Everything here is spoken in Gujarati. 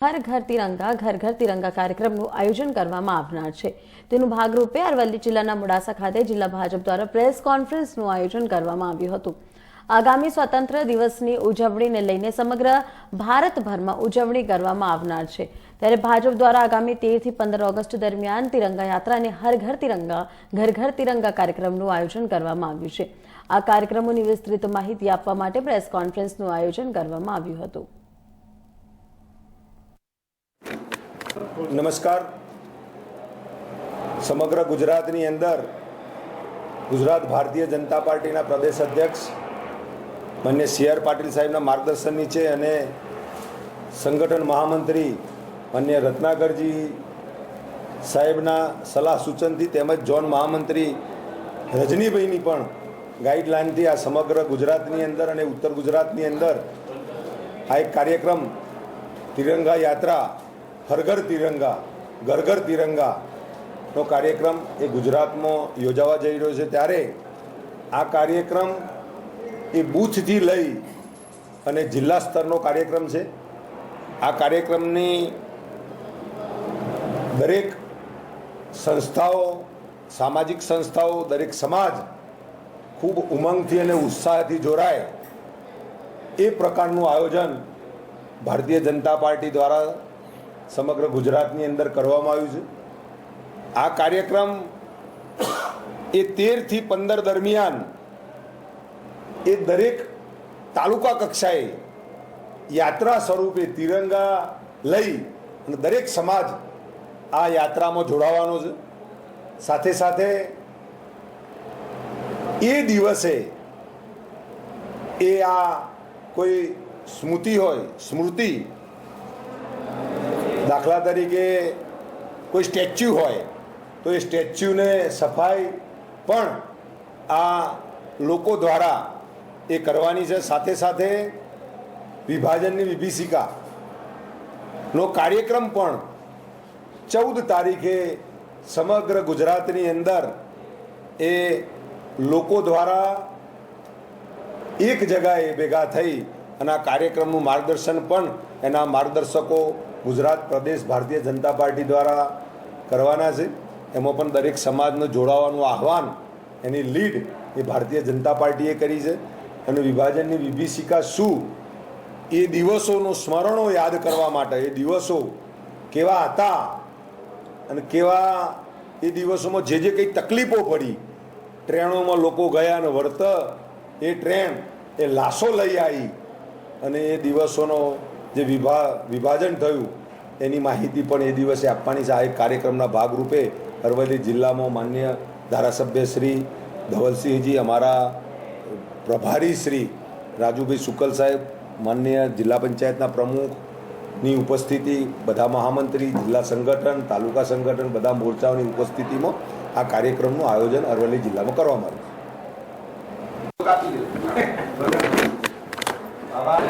હર ઘર તિરંગા, ઘર ઘર તિરંગા કાર્યક્રમનું આયોજન કરવામાં આવનાર છે. તેનું ભાગરૂપે અરવલ્લી જિલ્લાના મોડાસા ખાતે જિલ્લા ભાજપ દ્વારા પ્રેસ કોન્ફરન્સનું આયોજન કરવામાં આવ્યું હતું. આગામી સ્વતંત્ર દિવસની ઉજવણીને લઈને સમગ્ર ભારતભરમાં ઉજવણી કરવામાં આવનાર છે. ત્યારે ભાજપ દ્વારા આગામી તેરથી પંદર ઓગસ્ટ દરમિયાન તિરંગા યાત્રા અને હર ઘર તિરંગા, ઘર ઘર તિરંગા કાર્યક્રમનું આયોજન કરવામાં આવ્યું છે. આ કાર્યક્રમોની વિસ્તૃત માહિતી આપવા માટે પ્રેસ કોન્ફરન્સનું આયોજન કરવામાં આવ્યું હતું. નમસ્કાર. સમગ્ર ગુજરાતની અંદર ગુજરાત ભારતીય જનતા પાર્ટીના પ્રદેશ અધ્યક્ષ, માન્ય સી આર પાટીલ સાહેબના માર્ગદર્શન નીચે અને સંગઠન મહામંત્રી માન્ય રત્નાકરજી સાહેબના સલાહ સૂચનથી તેમજ જોન મહામંત્રી રજનીભાઈની પણ ગાઈડલાઇનથી આ સમગ્ર ગુજરાતની અંદર અને ઉત્તર ગુજરાતની અંદર આ એક કાર્યક્રમ તિરંગા યાત્રા હર ઘર તિરંગા ઘર ઘર તિરંગા નો કાર્યક્રમ એ ગુજરાતમાં યોજાવા જઈ રહ્યો છે. ત્યારે આ કાર્યક્રમ એ બૂથથી લઈ અને જિલ્લા સ્તરનો કાર્યક્રમ છે. આ કાર્યક્રમની દરેક સંસ્થાઓ, સામાજિક સંસ્થાઓ, દરેક સમાજ ખૂબ ઉમંગથી અને ઉત્સાહથી જોડાય. એ પ્રકારનું આયોજન ભારતીય જનતા પાર્ટી દ્વારા સમગ્ર ગુજરાતની અંદર કરવામાં આવ્યું છે. આ કાર્યક્રમ એ તેરથી પંદર દરમિયાન એ દરેક તાલુકા કક્ષાએ યાત્રા સ્વરૂપે તિરંગા લઈ અને દરેક સમાજ આ યાત્રામાં જોડાવાનો છે. સાથે સાથે એ દિવસે એ આ કોઈ સ્મૃતિ હોય, સ્મૃતિ દાખલા તરીકે કોઈ સ્ટેચ્યુ હોય, તો એ સ્ટેચ્યુને સફાઈ પણ આ લોકો દ્વારા એ કરવાની છે. સાથે સાથે વિભાજનની વિભીષિકા નો કાર્યક્રમ પણ ચૌદ તારીખે સમગ્ર ગુજરાતની અંદર એ લોકો દ્વારા એક જગાએ ભેગા થઈ અને આ કાર્યક્રમનું માર્ગદર્શન પણ એના માર્ગદર્શકો ગુજરાત પ્રદેશ ભારતીય જનતા પાર્ટી દ્વારા કરવાના છે. એમાં પણ દરેક સમાજને જોડાવાનું આહવાન એની લીડ એ ભારતીય જનતા પાર્ટીએ કરી છે. અને વિભાજનની વિભીષિકા શું? એ દિવસોનું સ્મરણો યાદ કરવા માટે, એ દિવસો કેવા હતા? અને કેવા એ દિવસોમાં જે જે કંઈ તકલીફો પડી, ટ્રેનોમાં લોકો ગયા અને વળત એ ટ્રેન એ લાશો લઈ આવી અને એ દિવસોનો જે વિભા, વિભાજન થયું, એની માહિતી પણ એ દિવસે આપવાની છે. આ એક કાર્યક્રમના ભાગરૂપે અરવલ્લી જિલ્લામાં માન્ય ધારાસભ્ય શ્રી ધવલસિંહજી, અમારા પ્રભારી શ્રી રાજુભાઈ શુકલ સાહેબ, માન્ય જિલ્લા પંચાયતના પ્રમુખની ઉપસ્થિતિ, બધા મહામંત્રી, જિલ્લા સંગઠન, તાલુકા સંગઠન, બધા મોરચાઓની ઉપસ્થિતિમાં આ કાર્યક્રમનું આયોજન અરવલ્લી જિલ્લામાં કરવામાં આવ્યું છે.